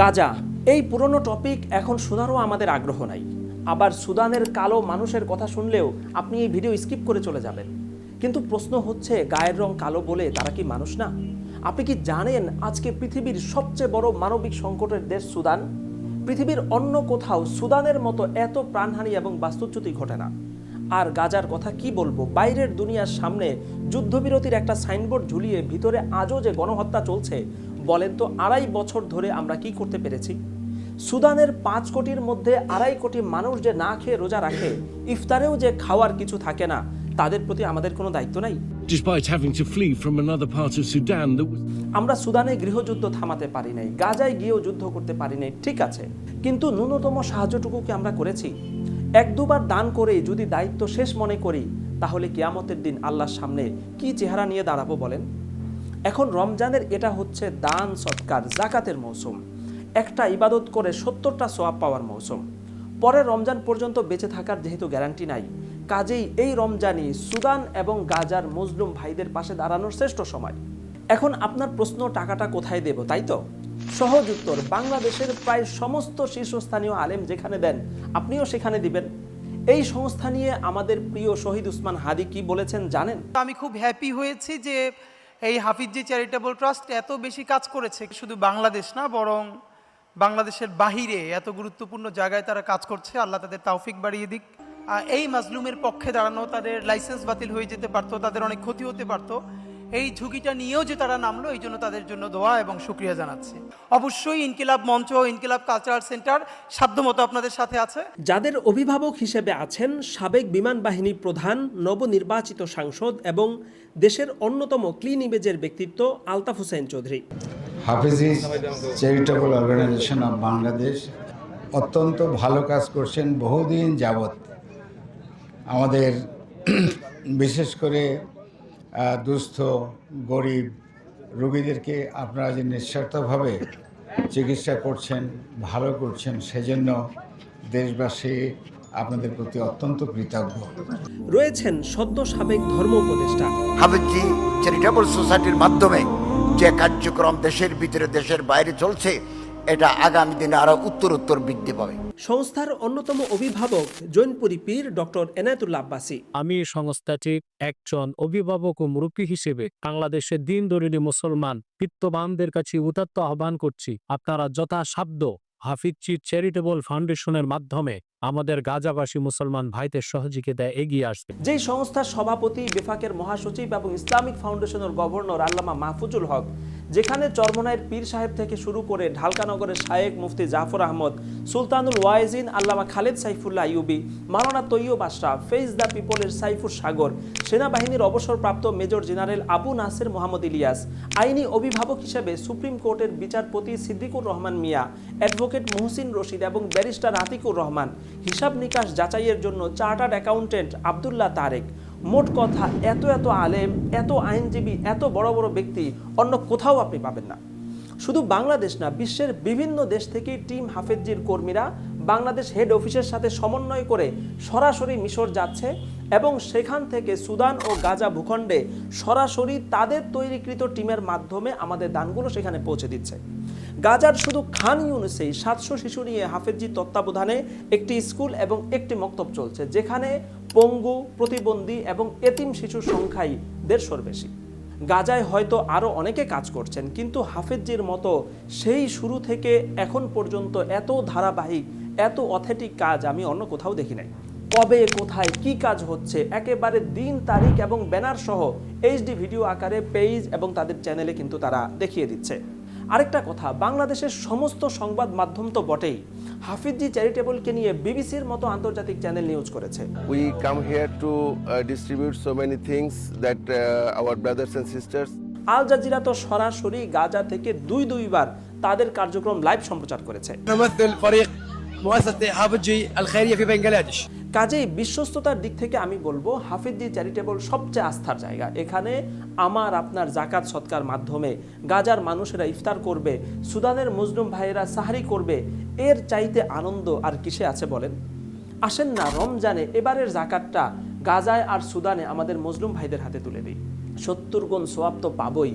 গাজা, এই পুরনো টপিক এখন শোনারও আমাদের আগ্রহ নাই। আবার সুদানের কালো মানুষের কথা শুনলেও আপনি এই ভিডিও স্কিপ করে চলে যাবেন। কিন্তু প্রশ্ন হচ্ছে, গায়ের রং কালো বলে তারা কি মানুষ না? আপনি কি জানেন আজকে পৃথিবীর সবচেয়ে বড় মানবিক সংকটের দেশ সুদান? পৃথিবীর অন্য কোথাও সুদানের মতো এত প্রাণহানি এবং বাস্তুচ্যুতি ঘটে না। আর গাজার কথা কি বলব? বাইরের দুনিয়ার সামনে যুদ্ধবিরতির একটা সাইনবোর্ড ঝুলিয়ে ভিতরে আজও যে গণহত্যা চলছে বলেন তো আড়াই বছর ধরে আমরা কি করতে পেরেছি? সুদানের পাঁচ কোটির মধ্যে আড়াই কোটি মানুষ যে না খেয়ে রোজা রাখে ইফতারেও যে খাওয়ার কিছু থাকে না তাদের প্রতি আমাদের কোনো দায়িত্ব নাই? আমরা সুদানে গৃহযুদ্ধ থামাতে পারি নাই গাজায় গিয়েও যুদ্ধ করতে পারি নাই ঠিক আছে। কিন্তু ন্যূনতম সাহায্যটুকু কি আমরা করেছি? এক দুবার দান করে যদি দায়িত্ব শেষ মনে করি, তাহলে কেয়ামতের দিন আল্লাহর সামনে কি চেহারা নিয়ে দাঁড়াবো বলেন? এখন রমজানের এটা হচ্ছে দান সৎকার, জাকাতের মৌসুম। একটা ইবাদত করে সত্তরটা সোয়াব পাওয়ার মৌসুম। পরে রমজান পর্যন্ত বেঁচে থাকার যেহেতু গ্যারান্টি নাই, কাজেই এই রমজানই সুদান এবং গাজার মজলুম ভাইদের পাশে দাঁড়ানোর শ্রেষ্ঠ সময়। এখন আপনার প্রশ্ন, টাকাটা কোথায় দেব, তাই তো? সহজ উত্তর বাংলাদেশের প্রায় সমস্ত শীর্ষস্থানীয় আলেম যেখানে দেন, আপনিও সেখানে দিবেন। এই সংস্থা নিয়ে আমাদের প্রিয় শহীদ উসমান হাদি কি বলেছেন জানেন? আমি খুব হ্যাপি হয়েছি যে এই হাফিজি চ্যারিটেবল ট্রাস্ট এত বেশি কাজ করেছে। শুধু বাংলাদেশ না, বরং বাংলাদেশের বাহিরে এত গুরুত্বপূর্ণ জায়গায় তারা কাজ করছে। আল্লাহ তাদের তাওফিক বাড়িয়ে দিক। এই মাজলুমের পক্ষে দাঁড়ানো, তাদের লাইসেন্স বাতিল হয়ে যেতে পারতো, তাদের অনেক ক্ষতি হতে পারতো। এই ঝুঁকিটা নিয়েও যে তারা নামলো এই জন্য তাদের জন্য দোয়া এবং শুক্রিয়া জানাচ্ছি। অবশ্যই ইনকিলাব মঞ্চ ইনকিলাব কালচারাল সেন্টার সাধ্যমতো আপনাদের সাথে আছে। যাদের অভিভাবক হিসেবে আছেন সাবেক বিমান বাহিনী প্রধান নবনির্বাচিত সাংসদ এবং দেশের অন্যতম ক্লিন ইমেজের ব্যক্তিত্ব আলতাফ হোসেন চৌধুরী। হাফিজিস চ্যারিটেবল অর্গানাইজেশন অফ বাংলাদেশ অত্যন্ত ভালো কাজ করছেন বহুদিন যাবৎ। আমাদের বিশেষ করে দুস্থ গরিব রোগীদেরকে আপনারা যে নিঃস্বার্থভাবে চিকিৎসা করছেন ভালো করছেন সেজন্য দেশবাসী আপনাদের প্রতি অত্যন্ত কৃতজ্ঞ। রয়েছেন সদ্য সাবেক ধর্ম উপদেষ্টা। হাফেজি চ্যারিটেবল সোসাইটির মাধ্যমে যে কার্যক্রম দেশের ভিতরে দেশের বাইরে চলছে এটা আগামী দিনে আরও উত্তর উত্তর বৃদ্ধি পাবে। সংস্থার অন্যতম অভিভাবক জৈনপুরী পীর ডক্টর এনায়েতুল্লাহ আব্বাসী। আমি সংস্থাটির একজন অভিভাবক ও মুরব্বী হিসেবে বাংলাদেশের দিন দরিদ্র মুসলমান বিত্তবানদের কাছে উদাত্ত আহ্বান করছি। আপনারা যথাসাধ্য হাফিজচির চ্যারিটেবল ফাউন্ডেশনের মাধ্যমে আমাদের গাজাবাসী মুসলমান ভাইদের সহযোগিতায় এগিয়ে আসবে। যেই সংস্থার সভাপতি বেফাকের মহাসচিব এবং ইসলামিক ফাউন্ডেশনের গভর্নর আল্লামা মাহফুজুল হক যেখানে চরমনায়ের পীর সাহেব থেকে শুরু করে ঢালকানগরের শায়েক মুফতি জাফর আহমদ, সুলতানুল ওয়াইজিন, আল্লামা খালেদ সাইফুল্লাহ ইউবি মাওলানা তৈয়ব আশরাফ ফেজ দ্য পিপলের সাইফুর সাগর, সেনাবাহিনীর অবসরপ্রাপ্ত মেজর জেনারেল আবু নাসের মোহাম্মদ ইলিয়াস, আইনি অভিভাবক হিসেবে সুপ্রিম কোর্টের বিচারপতি সিদ্দিকুর রহমান মিয়া, অ্যাডভোকেট মুহসিন রশিদ এবং ব্যারিস্টার আতিকুর রহমান। হিসাব নিকাশ যাচাইয়ের জন্য চার্টার্ড অ্যাকাউন্টেন্ট আবদুল্লাহ তারেক। মোট কথা, এত এত আলেম, এত আইনজীবী, এত বড় বড় ব্যক্তি অন্য কোথাও আপনি পাবেন না। শুধু বাংলাদেশ না, বিশ্বের বিভিন্ন দেশ থেকে টিম হাফেজির কর্মীরা বাংলাদেশ হেড অফিসের সাথে সমন্বয় করে সরাসরি মিশর যাচ্ছে এবং সেখান থেকে সুদান ও গাজা ভূখণ্ডে সরাসরি তাদের তৈরিকৃত টিমের মাধ্যমে আমাদের দানগুলো সেখানে পৌঁছে দিচ্ছে। গাজার শুধু খান ইউনুসেই সাতশো শিশু নিয়ে হাফেজি তত্ত্বাবধানে একটি স্কুল এবং একটি মক্তব চলছে, যেখানে পঙ্গু, প্রতিবন্ধী এবং এতিম শিশুর সংখ্যাই দেড়শোর বেশি। গাজায় হয়তো আরও অনেকে কাজ করছেন, কিন্তু হাফেজির মতো সেই শুরু থেকে এখন পর্যন্ত এত ধারাবাহিক, এত অথেটিক কাজ আমি অন্য কোথাও দেখি নাই। কবে, কোথায়, কি কাজ হচ্ছে, একেবারে দিন, তারিখ এবং ব্যানার সহ এইচডি ভিডিও আকারে পেজ এবং তাদের চ্যানেলে কিন্তু তারা দেখিয়ে দিচ্ছে। আরেকটা কথা, বাংলাদেশের সমস্ত সংবাদ মাধ্যম তো বটেই। হাফিজি চ্যারিটেবলকে নিয়ে বিবিসির মতো আন্তর্জাতিক চ্যানেল নিউজ করেছে। We come here to distribute so many things that our brothers and sisters Al Jazeera তো সরাসরি গাজা থেকে দুই দুইবার তাদের কার্যক্রম লাইভ সম্প্রচার করেছে। মুয়াসাসা হাফজি আল খাইরিয়া ফি বাংলাদেশ। কাজেই বিশ্বস্ততার দিক থেকে আমি বলব হাফিজি চ্যারিটেবল সবচেয়ে আস্থার জায়গা। এখানে আমার, আপনার জাকাত সৎকার মাধ্যমে গাজার মানুষেরা ইফতার করবে, সুদানের মুসলিম ভাইয়েরা সাহারি করবে, এর চাইতে আনন্দ আর কিসে আছে বলেন? আসেন না, রমজানে এবারের জাকাতটা গাজায় আর সুদানে আমাদের মজলুম ভাইদের হাতে তুলে দিই। সত্তর গুণ সোয়াব তো পাবই।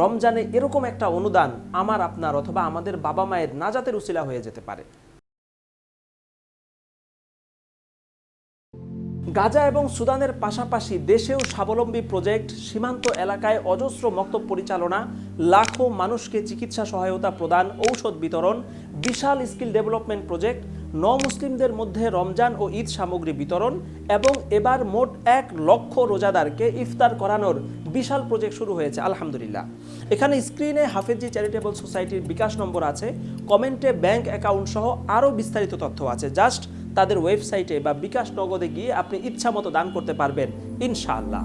রমজানে এরকম একটা অনুদান আমার, আপনার অথবা আমাদের বাবা মায়ের নাজাতের উসিলা হয়ে যেতে পারে। গাজা এবং সুদানের পাশাপাশি দেশেও স্বাবলম্বী প্রজেক্ট, সীমান্ত এলাকায় অজস্র মক্তব পরিচালনা, লাখো মানুষকে চিকিৎসা সহায়তা প্রদান, ঔষধ বিতরণ, বিশাল স্কিল ডেভেলপমেন্ট প্রজেক্ট ন মুসলিমদের মধ্যে রমজান ও ঈদ সামগ্রী বিতরণ এবং এবার মোট এক লক্ষ রোজাদারকে ইফতার করানোর বিশাল প্রজেক্ট শুরু হয়েছে, আলহামদুলিল্লাহ। এখানে স্ক্রিনে হাফেজি চ্যারিটেবল সোসাইটির বিকাশ নম্বর আছে, কমেন্টে ব্যাংক অ্যাকাউন্ট সহ আরও বিস্তারিত তথ্য আছে। জাস্ট তাদের ওয়েবসাইটে বা বিকাশ নগদে গিয়ে আপনি ইচ্ছা মতো দান করতে পারবেন ইনশাআল্লাহ।